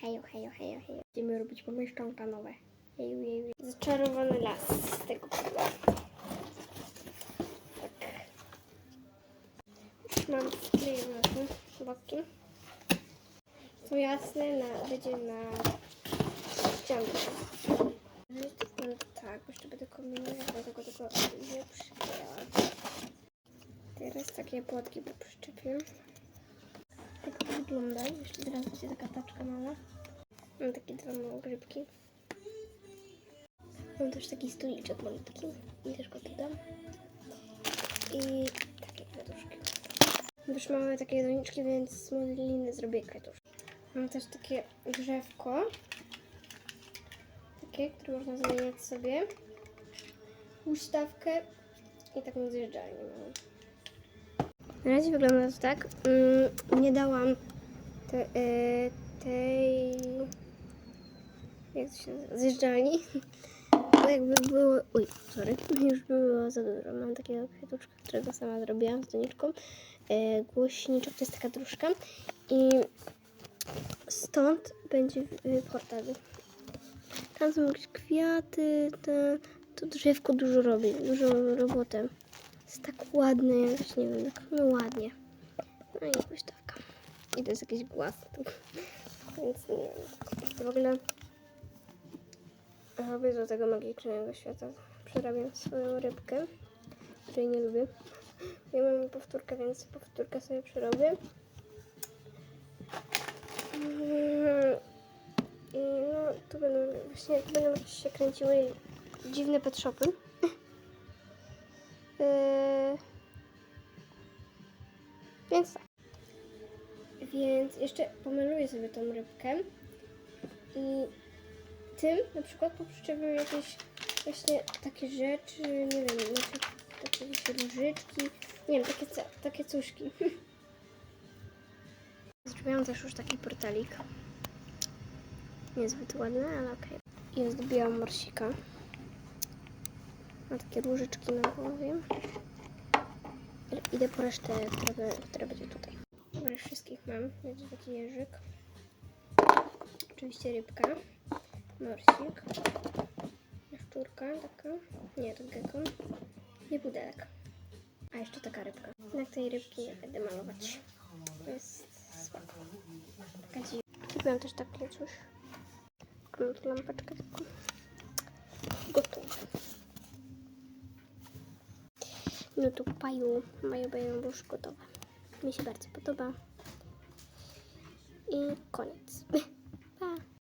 hejo, hejo, hejo, hejo. Będziemy robić pomieszczonka nowe. Heju, heju. Zaczarowany las z tego pudła. Tak. Już mam sklejone boki. To jasne, na, będzie na ściankę. No tak, bo jeszcze będę kombinować, dlatego tego nie przyklejałam. Teraz takie płotki przyczepię. Wygląda. Jeszcze teraz będzie taka taczka mała. Mam takie dwa małe grzybki. Mam też taki stoliczek malutki. I też go tu dam. I takie kwiatuszki. Już mamy takie doniczki, więc z modeliny zrobię kwiatuszki. Mam też takie drzewko. Takie, które można zmieniać sobie. Ustawkę i taką zjeżdżalnię małą. Na razie wygląda to tak. Mm, nie dałam te, e, tej. Jak to się nazywa? Zjeżdżalni. Bo jakby było. Uj, sorry. Już było za dużo. Mam takiego kwiatuszka, którego sama zrobiłam z doniczką. E, głośniczek to jest taka dróżka. I stąd będzie e, portal. Tam są jakieś kwiaty. To, to drzewko dużo robi. Dużo roboty. Jest tak ładne, jakoś nie wiem, tak no ładnie. No i huśtawka. I to jest jakiś głaz. Więc nie wiem. W ogóle robię do tego magicznego świata. Przerabiam swoją rybkę, której nie lubię. Ja mam powtórkę, więc powtórkę sobie przerobię. Mm, I no, tu będą właśnie tu będą się kręciły dziwne pet shopy. Yy, Więc tak. Więc jeszcze pomaluję sobie tą rybkę i tym na przykład poprzyczepię jakieś właśnie takie rzeczy, nie wiem, na przykład takie jakieś różyczki, nie wiem, takie, takie cuszki. Zrobiłam też już taki portalik. Niezbyt ładny, ale okej. I zdobiłam morsika. Mam takie różyczki na głowie. Idę po resztę, która, która będzie tutaj. Dobra, wszystkich mam. Będzie taki jeżyk. Oczywiście rybka. Morsik. Jaszczurka taka. Nie, to gekon. I pudelek. A jeszcze taka rybka. Na tej rybki nie będę malować. To jest słabo. Taka dziwna. Kupiłam też takie coś. Taką tu lampeczkę taką. Gotowe. No tu paju, moje bają już gotowe. Mi się bardzo podoba. I koniec. Pa!